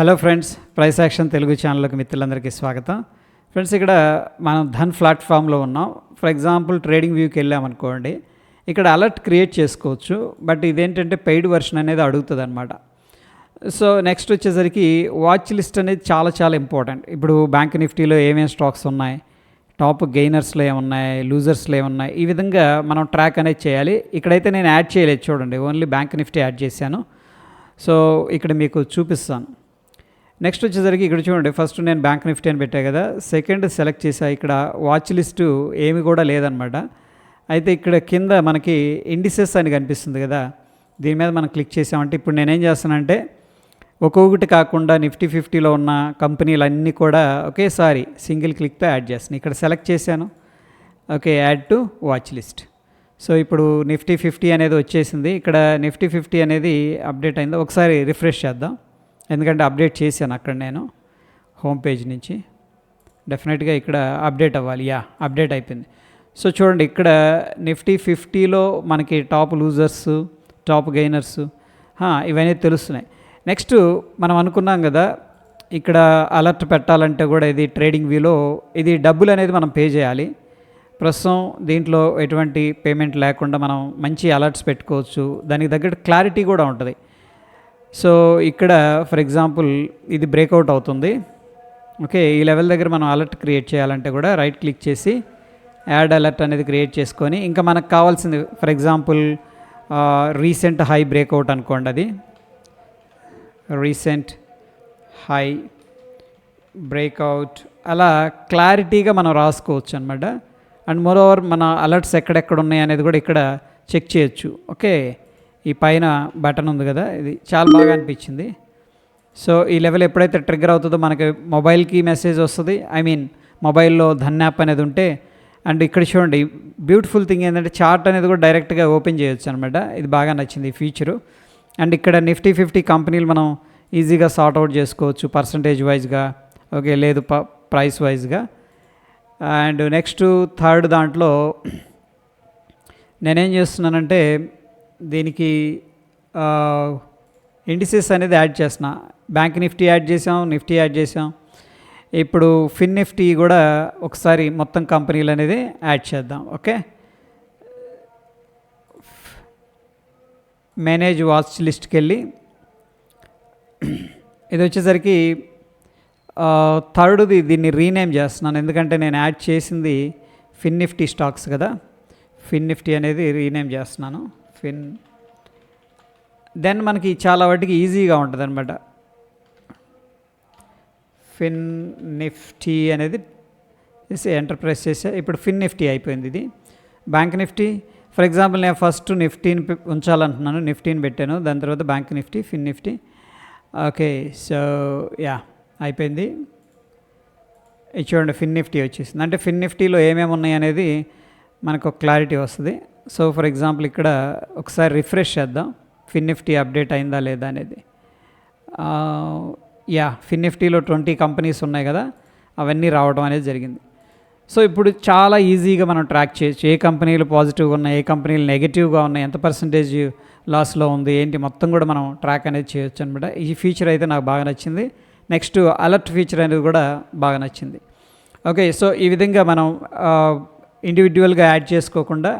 Hello friends price action Telugu ఛానల్కి మిత్రులందరికీ స్వాగతం. ఫ్రెండ్స్ ఇక్కడ మనం ధన్ ప్లాట్ఫామ్లో ఉన్నాం. ఫర్ ఎగ్జాంపుల్ ట్రేడింగ్ వ్యూకి వెళ్ళామనుకోండి ఇక్కడ అలర్ట్ క్రియేట్ చేసుకోవచ్చు. బట్ ఇదేంటంటే పెయిడ్ వర్షన్ అనేది అడుగుతుంది అనమాట సో నెక్స్ట్ వచ్చేసరికి వాచ్ లిస్ట్ అనేది చాలా చాలా ఇంపార్టెంట్ ఇప్పుడు బ్యాంక్ నిఫ్టీలో ఏమేమి స్టాక్స్ ఉన్నాయి? టాప్ గెయినర్స్లో ఏమున్నాయి? లూజర్స్లో ఏమున్నాయి? ఈ విధంగా మనం ట్రాక్ అనేది చేయాలి. ఇక్కడైతే నేను యాడ్ చేయలేదు చూడండి. ఓన్లీ బ్యాంక్ నిఫ్టీ యాడ్ చేశాను. సో ఇక్కడ మీకు చూపిస్తాను. నెక్స్ట్ వచ్చేసరికి ఇక్కడ చూడండి ఫస్ట్ నేను బ్యాంక్ నిఫ్టీ అని పెట్టా కదా సెకండ్ సెలెక్ట్ చేసా ఇక్కడ వాచ్ లిస్టు ఏమి కూడా లేదనమాట అయితే ఇక్కడ కింద మనకి ఇండిసెస్ అని కనిపిస్తుంది కదా దీని మీద మనం క్లిక్ చేసామంటే ఇప్పుడు నేనేం చేస్తానంటే ఒక్కొక్కటి కాకుండా నిఫ్టీ ఫిఫ్టీలో ఉన్న కంపెనీలు అన్నీ కూడా ఒకేసారి సింగిల్ క్లిక్తో యాడ్ చేస్తాను. ఇక్కడ సెలెక్ట్ చేశాను. Okay add to watch list so ఇప్పుడు నిఫ్టీ ఫిఫ్టీ అనేది వచ్చేసింది. ఇక్కడ నిఫ్టీ ఫిఫ్టీ అనేది అప్డేట్ అయింది. ఒకసారి రిఫ్రెష్ చేద్దాం. ఎందుకంటే అప్డేట్ చేశాను అక్కడ నేను హోమ్ పేజ్ నుంచి. డెఫినెట్గా ఇక్కడ అప్డేట్ అవ్వాలి. యా అప్డేట్ అయిపోయింది. సో చూడండి ఇక్కడ నిఫ్టీ ఫిఫ్టీలో మనకి టాప్ లూజర్స్ టాప్ గెయినర్స్ ఇవన్నీ తెలుస్తున్నాయి. నెక్స్ట్ మనం అనుకున్నాం కదా ఇక్కడ అలర్ట్ పెట్టాలంటే కూడా ఇది ట్రేడింగ్ వ్యూలో ఇది డబ్బులు అనేది మనం పే చేయాలి. ప్రస్తుతం దీంట్లో ఎటువంటి పేమెంట్ లేకుండా మనం మంచి అలర్ట్స్ పెట్టుకోవచ్చు. దానికి తగ్గట్టు క్లారిటీ కూడా ఉంటుంది. సో ఇక్కడ ఫర్ ఎగ్జాంపుల్ ఇది బ్రేక్అవుట్ అవుతుంది. ఓకే ఈ లెవెల్ దగ్గర మనం అలర్ట్ క్రియేట్ చేయాలంటే కూడా రైట్ క్లిక్ చేసి యాడ్ అలర్ట్ అనేది క్రియేట్ చేసుకొని ఇంకా మనకు కావాల్సింది for example recent high breakout అనుకోండి అది. రీసెంట్ హై బ్రేక్అవుట్ అలా క్లారిటీగా మనం రాసుకోవచ్చు అనమాట అండ్ మోరోవర్ మన అలర్ట్స్ ఎక్కడెక్కడ ఉన్నాయి అనేది కూడా ఇక్కడ చెక్ చేయొచ్చు. ఓకే ఈ పైన బటన్ ఉంది కదా ఇది చాలా బాగా అనిపించింది. సో ఈ లెవెల్ ఎప్పుడైతే ట్రిగ్గర్ అవుతుందో మనకి మొబైల్కి మెసేజ్ వస్తుంది. ఐ మీన్ మొబైల్లో ధన్ యాప్ అనేది ఉంటే అండ్ ఇక్కడ చూడండి బ్యూటిఫుల్ థింగ్ ఏంటంటే చార్ట్ అనేది కూడా డైరెక్ట్గా ఓపెన్ చేయొచ్చు అనమాట ఇది బాగా నచ్చింది ఈ ఫీచరు. అండ్ ఇక్కడ నిఫ్టీ ఫిఫ్టీ కంపెనీలు మనం ఈజీగా సార్ట్ అవుట్ చేసుకోవచ్చు పర్సంటేజ్ వైజ్గా. ఓకే లేదు ప ప్రైస్ వైజ్గా. అండ్ నెక్స్ట్ థర్డ్ దాంట్లో నేనేం చేస్తున్నానంటే దీనికి ఇండిసెస్ అనేది యాడ్ చేసిన బ్యాంక్ నిఫ్టీ యాడ్ చేసాం నిఫ్టీ యాడ్ చేసాం ఇప్పుడు ఫిన్ నిఫ్టీ కూడా ఒకసారి మొత్తం కంపెనీలు అనేది యాడ్ చేద్దాం ఓకే? మేనేజ్ వాచ్ లిస్ట్కి వెళ్ళి ఇది వచ్చేసరికి థర్డ్ది దీన్ని రీనేమ్ చేస్తున్నాను. ఎందుకంటే నేను యాడ్ చేసింది ఫిన్ నిఫ్టీ స్టాక్స్ కదా. ఫిన్ నిఫ్టీ అనేది రీనేమ్ చేస్తున్నాను. ఫిన్. దెన్ మనకి చాలా వాటికి ఈజీగా ఉంటుంది అనమాట ఫిన్ నిఫ్టీ అనేది ఎంటర్ప్రైజ్ చేసే ఇప్పుడు ఫిన్ నిఫ్టీ అయిపోయింది ఇది. బ్యాంక్ నిఫ్టీ ఫర్ ఎగ్జాంపుల్ నేను ఫస్ట్ నిఫ్టీని ఉంచాలంటున్నాను నిఫ్టీని పెట్టాను దాని తర్వాత bank Nifty fin Nifty okay so yeah అయిపోయింది. ఇది చూడండి ఫిన్ నిఫ్టీ వచ్చేసింది. అంటే ఫిన్ నిఫ్టీలో ఏమేమి ఉన్నాయి అనేది మనకు ఒక క్లారిటీ వస్తుంది. సో ఫర్ ఎగ్జాంపుల్ ఇక్కడ ఒకసారి రిఫ్రెష్ చేద్దాం. ఫిన్ నిఫ్టీ అప్డేట్ అయిందా లేదా అనేది. యా ఫిన్ నిఫ్టీలో ట్వంటీ కంపెనీస్ ఉన్నాయి కదా అవన్నీ రావడం అనేది జరిగింది. సో ఇప్పుడు చాలా ఈజీగా మనం ట్రాక్ చేయొచ్చు ఏ కంపెనీలు పాజిటివ్గా ఉన్నాయి ఏ కంపెనీలు నెగిటివ్గా ఉన్నాయి ఎంత పర్సంటేజ్ లాస్లో ఉంది ఏంటి మొత్తం కూడా మనం ట్రాక్ అనేది చేయొచ్చు అనమాట ఈ ఫీచర్ అయితే నాకు బాగా నచ్చింది. నెక్స్ట్ అలర్ట్ ఫీచర్ అనేది కూడా బాగా నచ్చింది. ఓకే సో ఈ విధంగా మనం ఇండివిజువల్గా యాడ్ చేసుకోకుండా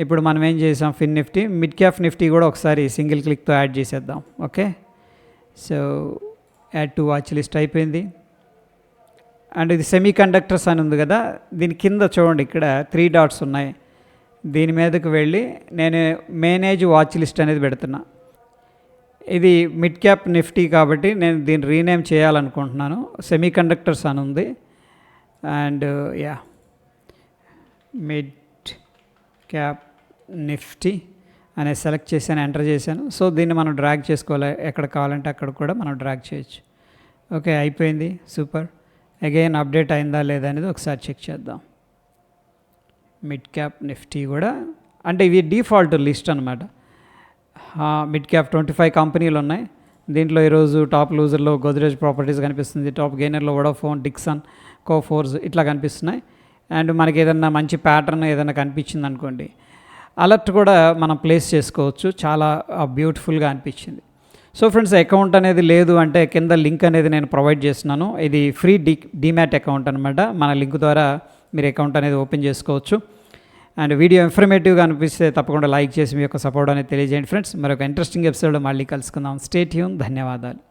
ఇప్పుడు మనం ఏం చేసాం? Fin Nifty mid cap Nifty కూడా ఒకసారి సింగిల్ క్లిక్తో యాడ్ చేసేద్దాం. Okay? So add to watch list అయిపోయింది. అండ్ ఇది సెమీ కండక్టర్స్ అని ఉంది కదా? దీని కింద చూడండి ఇక్కడ త్రీ డాట్స్ ఉన్నాయి. దీని మీదకు వెళ్ళి నేను మేనేజ్ వాచ్ లిస్ట్ అనేది పెడుతున్నా. ఇది మిడ్ క్యాప్ నిఫ్టీ కాబట్టి నేను దీన్ని రీనేమ్ చేయాలనుకుంటున్నాను. సెమీ కండక్టర్స్ అని ఉంది. And yeah. Mid cap Nifty అనేది సెలెక్ట్ చేశాను ఎంటర్ చేశాను. సో దీన్ని మనం డ్రాగ్ చేసుకోవాలి. ఎక్కడ కావాలంటే అక్కడ కూడా మనం డ్రాగ్ చేయొచ్చు. ఓకే అయిపోయింది. సూపర్. అగైన్ అప్డేట్ అయిందా లేదా అనేది ఒకసారి చెక్ చేద్దాం. మిడ్ క్యాప్ నిఫ్టీ కూడా. అంటే ఇవి డిఫాల్ట్ లిస్ట్ అనమాట మిడ్ క్యాప్ ట్వంటీ ఫైవ్ కంపెనీలు ఉన్నాయి. దీంట్లో ఈరోజు టాప్ లూజర్లో గోద్రేజ్ ప్రాపర్టీస్ కనిపిస్తుంది. టాప్ గెయినర్లో వడాఫోన్ డిక్సన్ కోఫోర్స్ ఇట్లా కనిపిస్తున్నాయి. అండ్ మనకి ఏదన్నా మంచి ప్యాటర్న్ ఏదైనా కనిపించింది అనుకోండి అలర్ట్ కూడా మనం ప్లేస్ చేసుకోవచ్చు. చాలా బ్యూటిఫుల్గా అనిపించింది. సో ఫ్రెండ్స్ అకౌంట్ అనేది లేదు అంటే కింద లింక్ అనేది నేను ప్రొవైడ్ చేస్తున్నాను. ఇది ఫ్రీ డి డిమ్యాట్ అకౌంట్ అనమాట మన లింక్ ద్వారా మీరు అకౌంట్ అనేది ఓపెన్ చేసుకోవచ్చు. అండ్ వీడియో ఇన్ఫర్మేటివ్గా అనిపిస్తే తప్పకుండా లైక్ చేసి మీ యొక్క సపోర్ట్ అనేది తెలియజేయండి ఫ్రెండ్స్. మరొక ఇంట్రెస్టింగ్ ఎపిసోడ్ మళ్ళీ కలుసుకుందాం. స్టేట్ యూన్ ధన్యవాదాలు.